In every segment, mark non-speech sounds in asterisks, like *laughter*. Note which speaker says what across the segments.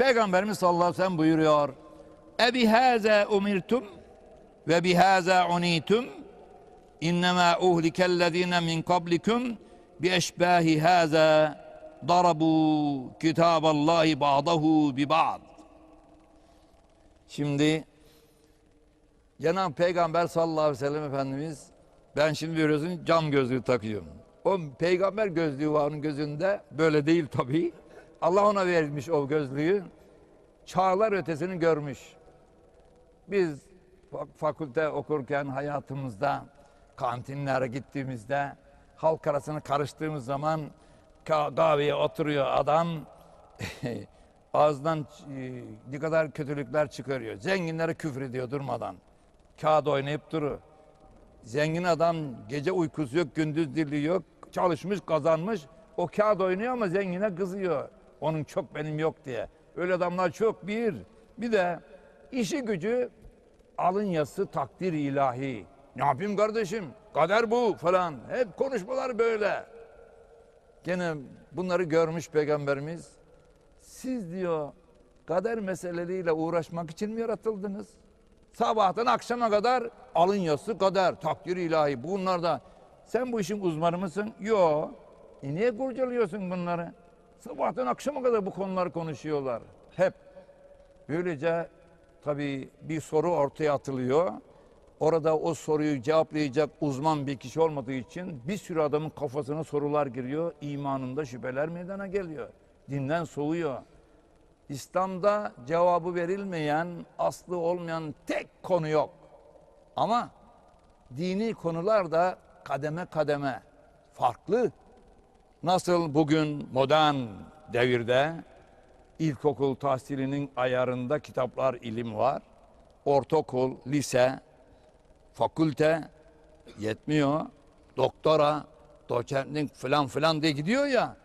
Speaker 1: Peygamberimiz sallallahu aleyhi ve sellem buyuruyor. Ebi haza umirtum ve bihaza unitum innema uhlikellezine min qablikum bi eşbahi haza darabu kitaballahi ba'dahu bi ba'd. Şimdi Cenab-ı Peygamber sallallahu aleyhi ve sellem Efendimiz ben şimdi biliyorsun cam gözlüğü takıyorum. O peygamber gözlüğü var onun gözünde. Böyle değil tabii. Allah ona vermiş o gözlüğü. Çağlar ötesini görmüş. Biz fa- fakülte okurken hayatımızda kantinlere gittiğimizde halk arasına karıştığımız zaman ka- kahveye oturuyor adam *laughs* ağzından e, ne kadar kötülükler çıkarıyor. Zenginlere küfür ediyor durmadan. Kağıt oynayıp durur. Zengin adam gece uykusu yok, gündüz dili yok. Çalışmış, kazanmış. O kağıt oynuyor ama zengine kızıyor. Onun çok benim yok diye. Öyle adamlar çok bir. Bir de işi gücü alın yazısı takdir ilahi. Ne yapayım kardeşim? Kader bu falan. Hep konuşmalar böyle. Gene bunları görmüş peygamberimiz. Siz diyor kader meseleleriyle uğraşmak için mi yaratıldınız? Sabahtan akşama kadar alın yazısı kader, takdir ilahi bunlarda. Sen bu işin uzmanı mısın? Yo. E niye kurcalıyorsun bunları? Sabahtan akşama kadar bu konuları konuşuyorlar. Hep. Böylece tabii bir soru ortaya atılıyor. Orada o soruyu cevaplayacak uzman bir kişi olmadığı için bir sürü adamın kafasına sorular giriyor. İmanında şüpheler meydana geliyor. Dinden soğuyor. İslam'da cevabı verilmeyen, aslı olmayan tek konu yok. Ama dini konular da kademe kademe farklı. Nasıl bugün modern devirde ilkokul tahsilinin ayarında kitaplar ilim var. Ortaokul, lise, fakülte yetmiyor. Doktora, doçentlik falan filan diye gidiyor ya.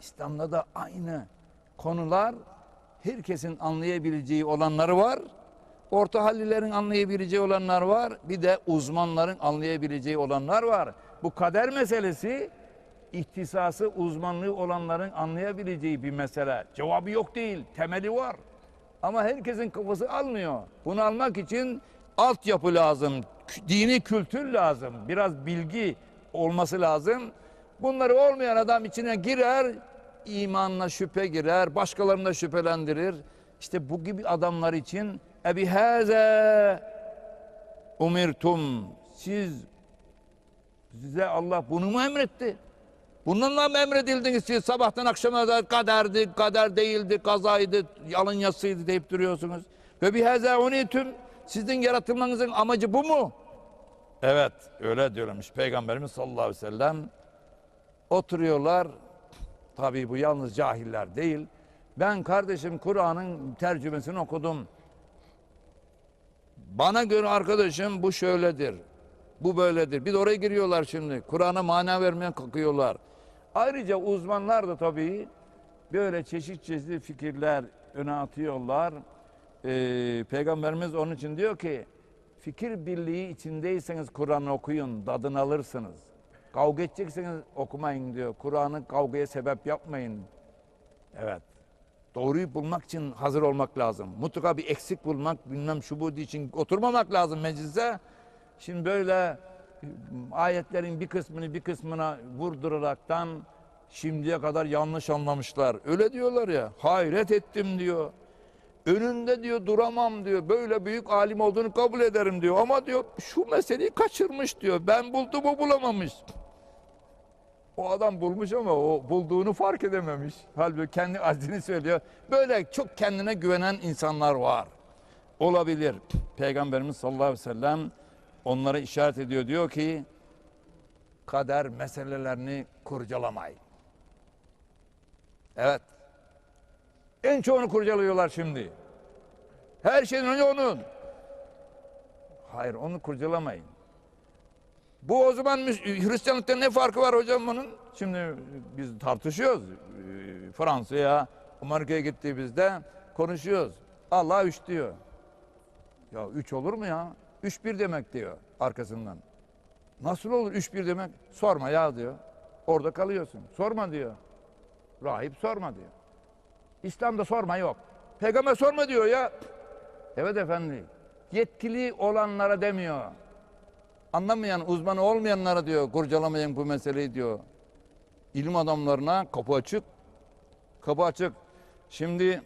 Speaker 1: İslam'da da aynı konular herkesin anlayabileceği olanları var. Orta hallilerin anlayabileceği olanlar var. Bir de uzmanların anlayabileceği olanlar var. Bu kader meselesi ihtisası, uzmanlığı olanların anlayabileceği bir mesele. Cevabı yok değil, temeli var. Ama herkesin kafası almıyor. Bunu almak için altyapı lazım, dini kültür lazım, biraz bilgi olması lazım. Bunları olmayan adam içine girer, imanla şüphe girer, başkalarını da şüphelendirir. İşte bu gibi adamlar için ebi haze umirtum siz size Allah bunu mu emretti? Bununla mı emredildiniz siz sabahtan akşama kadar kaderdi, kader değildi, kazaydı, yalın yazısıydı deyip duruyorsunuz. Ve bir heze unitum sizin yaratılmanızın amacı bu mu? Evet öyle diyormuş Peygamberimiz sallallahu aleyhi ve sellem. Oturuyorlar. Tabii bu yalnız cahiller değil. Ben kardeşim Kur'an'ın tercümesini okudum. Bana göre arkadaşım bu şöyledir. Bu böyledir. Bir de oraya giriyorlar şimdi. Kur'an'a mana vermeye kalkıyorlar. Ayrıca uzmanlar da tabii böyle çeşit çeşit fikirler öne atıyorlar. Ee, Peygamberimiz onun için diyor ki fikir birliği içindeyseniz Kur'an'ı okuyun, tadını alırsınız. Kavga edecekseniz okumayın diyor. Kur'an'ı kavgaya sebep yapmayın. Evet. Doğruyu bulmak için hazır olmak lazım. Mutlaka bir eksik bulmak, bilmem şu bu için oturmamak lazım meclise. Şimdi böyle ayetlerin bir kısmını bir kısmına vurduraraktan şimdiye kadar yanlış anlamışlar. Öyle diyorlar ya. Hayret ettim diyor. Önünde diyor duramam diyor. Böyle büyük alim olduğunu kabul ederim diyor. Ama diyor şu meseleyi kaçırmış diyor. Ben buldum o bulamamış. O adam bulmuş ama o bulduğunu fark edememiş. Halbuki kendi aczini söylüyor. Böyle çok kendine güvenen insanlar var. Olabilir. Peygamberimiz sallallahu aleyhi ve sellem onlara işaret ediyor. Diyor ki kader meselelerini kurcalamayın. Evet. En çoğunu kurcalıyorlar şimdi. Her şeyden önce onun. Hayır onu kurcalamayın. Bu o zaman Hristiyanlıkta ne farkı var hocam bunun? Şimdi biz tartışıyoruz. Ee, Fransa'ya, Amerika'ya gittiğimizde konuşuyoruz. Allah üç diyor. Ya üç olur mu ya? Üç bir demek diyor arkasından. Nasıl olur üç bir demek? Sorma ya diyor. Orada kalıyorsun. Sorma diyor. Rahip sorma diyor. İslam'da sorma yok. Peygamber sorma diyor ya. Evet efendi. Yetkili olanlara demiyor. Anlamayan, uzmanı olmayanlara diyor. Kurcalamayın bu meseleyi diyor. İlim adamlarına kapı açık. Kapı açık. Şimdi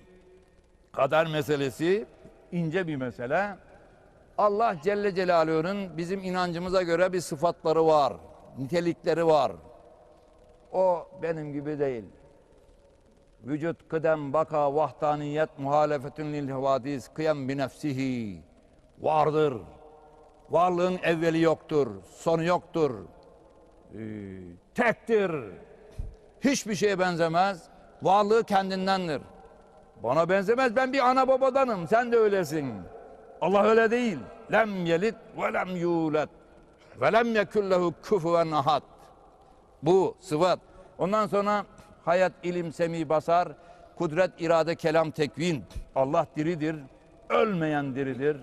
Speaker 1: kader meselesi ince bir mesele. Allah Celle Celaluhu'nun bizim inancımıza göre bir sıfatları var. Nitelikleri var. O benim gibi değil. Vücut, kıdem, baka, vahdaniyet, muhalefetün lil havadis, kıyam bi nefsihi. Vardır. Varlığın evveli yoktur, sonu yoktur. Ee, tektir. Hiçbir şeye benzemez. Varlığı kendindendir. Bana benzemez. Ben bir ana babadanım. Sen de öylesin. Allah öyle değil. Lem yelit ve lem yulet. Ve lem yekullehu kufuven ahad. Bu sıfat. Ondan sonra hayat, ilim, semi, basar, kudret, irade, kelam, tekvin. Allah diridir. Ölmeyen diridir.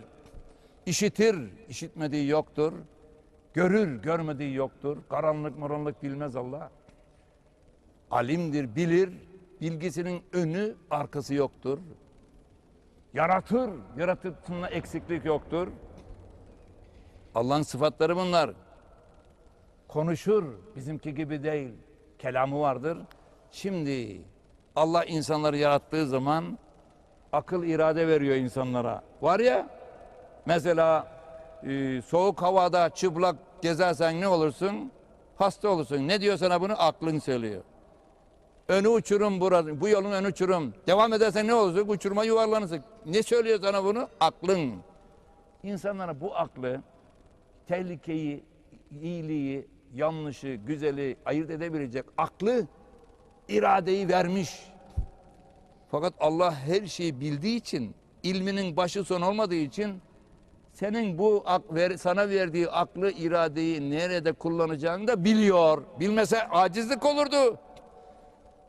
Speaker 1: İşitir, işitmediği yoktur. Görür, görmediği yoktur. Karanlık moranlık bilmez Allah. Alimdir, bilir. Bilgisinin önü, arkası yoktur. Yaratır, yaratısında eksiklik yoktur. Allah'ın sıfatları bunlar. Konuşur, bizimki gibi değil. Kelamı vardır. Şimdi Allah insanları yarattığı zaman akıl irade veriyor insanlara. Var ya, mesela e, soğuk havada çıplak gezersen ne olursun? Hasta olursun. Ne diyor sana bunu? Aklın söylüyor. Önü uçurum burası. Bu yolun önü uçurum. Devam edersen ne olacak? Uçuruma yuvarlanırsın. Ne söylüyor sana bunu? Aklın. İnsanlara bu aklı, tehlikeyi, iyiliği, yanlışı, güzeli ayırt edebilecek aklı, iradeyi vermiş. Fakat Allah her şeyi bildiği için, ilminin başı son olmadığı için senin bu sana verdiği aklı, iradeyi nerede kullanacağını da biliyor. Bilmese acizlik olurdu.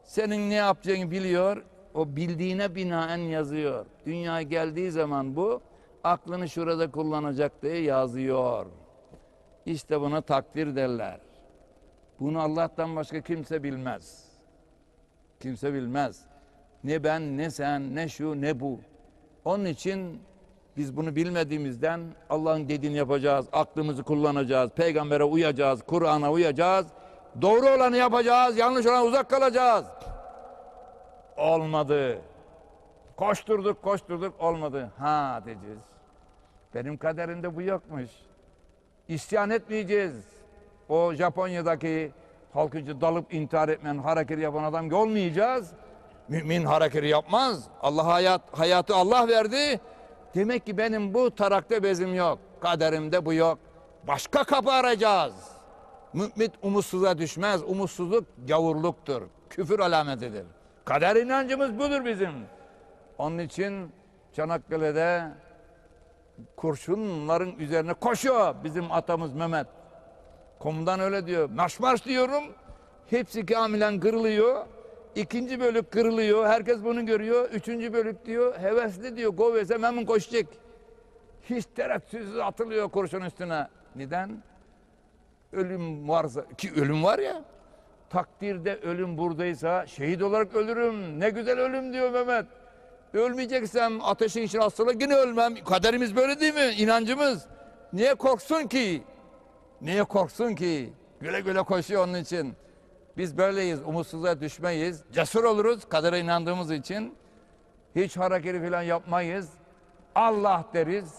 Speaker 1: Senin ne yapacağını biliyor. O bildiğine binaen yazıyor. Dünyaya geldiği zaman bu aklını şurada kullanacak diye yazıyor. İşte buna takdir derler. Bunu Allah'tan başka kimse bilmez. Kimse bilmez. Ne ben, ne sen, ne şu, ne bu. Onun için biz bunu bilmediğimizden Allah'ın dediğini yapacağız, aklımızı kullanacağız, peygambere uyacağız, Kur'an'a uyacağız. Doğru olanı yapacağız, yanlış olanı uzak kalacağız. Olmadı. Koşturduk, koşturduk, olmadı. Ha diyeceğiz. Benim kaderimde bu yokmuş. İsyan etmeyeceğiz. O Japonya'daki halkıcı dalıp intihar etmeyen hareketi yapan adam olmayacağız. Mümin hareketi yapmaz. Allah hayat hayatı Allah verdi. Demek ki benim bu tarakta bezim yok. Kaderimde bu yok. Başka kapı arayacağız. Mümin umutsuzluğa düşmez. Umutsuzluk gavurluktur. Küfür alametidir. Kader inancımız budur bizim. Onun için Çanakkale'de kurşunların üzerine koşuyor bizim atamız Mehmet. Komutan öyle diyor. Marş marş diyorum. Hepsi kamilen kırılıyor. İkinci bölük kırılıyor. Herkes bunu görüyor. Üçüncü bölük diyor. Hevesli diyor. Govese hemen koşacak. Hiç tereddütsüz atılıyor kurşun üstüne. Neden? Ölüm varsa ki ölüm var ya. Takdirde ölüm buradaysa şehit olarak ölürüm. Ne güzel ölüm diyor Mehmet. Ölmeyeceksem ateşin içine asılı yine ölmem. Kaderimiz böyle değil mi? İnancımız. Niye korksun ki? Niye korksun ki? Güle güle koşuyor onun için. Biz böyleyiz. Umutsuzluğa düşmeyiz. Cesur oluruz kadere inandığımız için. Hiç hareketi falan yapmayız. Allah deriz.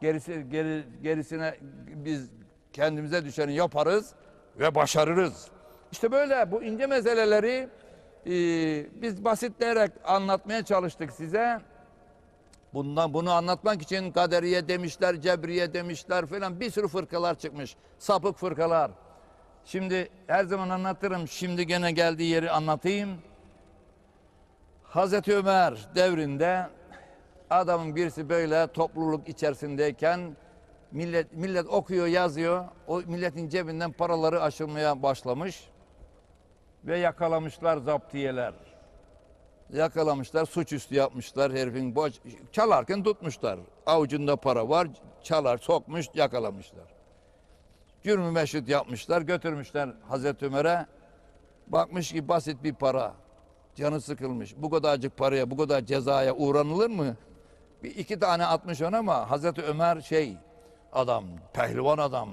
Speaker 1: Gerisi, geri, gerisine biz kendimize düşeni yaparız ve başarırız. İşte böyle bu ince meseleleri e, biz basitleyerek anlatmaya çalıştık size. Bundan bunu anlatmak için kaderiye demişler, cebriye demişler falan bir sürü fırkalar çıkmış. Sapık fırkalar. Şimdi her zaman anlatırım. Şimdi gene geldiği yeri anlatayım. Hazreti Ömer devrinde adamın birisi böyle topluluk içerisindeyken millet millet okuyor, yazıyor. O milletin cebinden paraları aşılmaya başlamış ve yakalamışlar zaptiyeler. Yakalamışlar, suçüstü yapmışlar herifin boş çalarken tutmuşlar. Avucunda para var, çalar, sokmuş, yakalamışlar. Cürmü meşrut yapmışlar, götürmüşler Hazreti Ömer'e. Bakmış ki basit bir para. Canı sıkılmış. Bu kadarcık paraya, bu kadar cezaya uğranılır mı? Bir iki tane atmış ona ama Hazreti Ömer şey adam, pehlivan adam.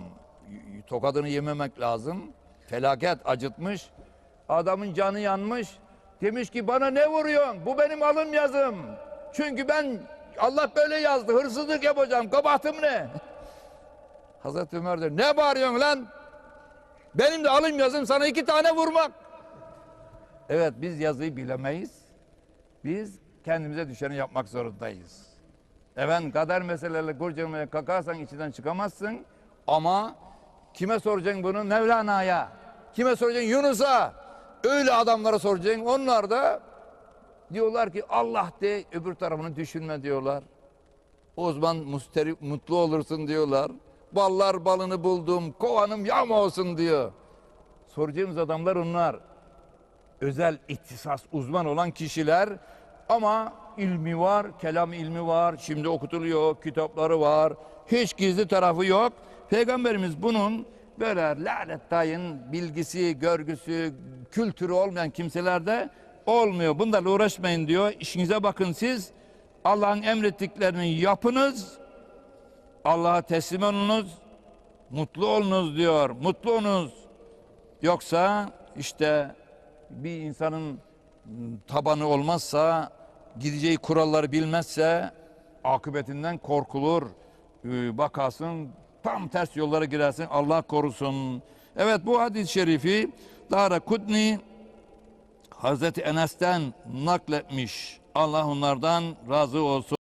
Speaker 1: Tokadını yememek lazım. Felaket acıtmış. Adamın canı yanmış. Demiş ki bana ne vuruyorsun? Bu benim alım yazım. Çünkü ben Allah böyle yazdı. Hırsızlık yapacağım. Kabahatım ne? *laughs* Hazreti Ömer de ne bağırıyorsun lan? Benim de alım yazım sana iki tane vurmak. Evet biz yazıyı bilemeyiz. Biz kendimize düşeni yapmak zorundayız. Efendim kader meseleleri kurcalamaya kalkarsan içinden çıkamazsın. Ama kime soracaksın bunu? Mevlana'ya. Kime soracaksın? Yunus'a. Öyle adamlara soracaksın. Onlar da diyorlar ki Allah de öbür tarafını düşünme diyorlar. O zaman musteri, mutlu olursun diyorlar. Ballar balını buldum, kovanım yağma olsun diyor. Soracağımız adamlar onlar. Özel ihtisas uzman olan kişiler ama ilmi var, kelam ilmi var, şimdi okutuluyor, kitapları var. Hiç gizli tarafı yok. Peygamberimiz bunun böyle lanet bilgisi, görgüsü, kültürü olmayan kimselerde olmuyor. Bunlarla uğraşmayın diyor. İşinize bakın siz. Allah'ın emrettiklerini yapınız. Allah'a teslim olunuz. Mutlu olunuz diyor. Mutlu olunuz. Yoksa işte bir insanın tabanı olmazsa, gideceği kuralları bilmezse akıbetinden korkulur. Ee, Bakarsın tam ters yollara girersin. Allah korusun. Evet bu hadis-i şerifi Dara Kudni Hazreti Enes'ten nakletmiş. Allah onlardan razı olsun.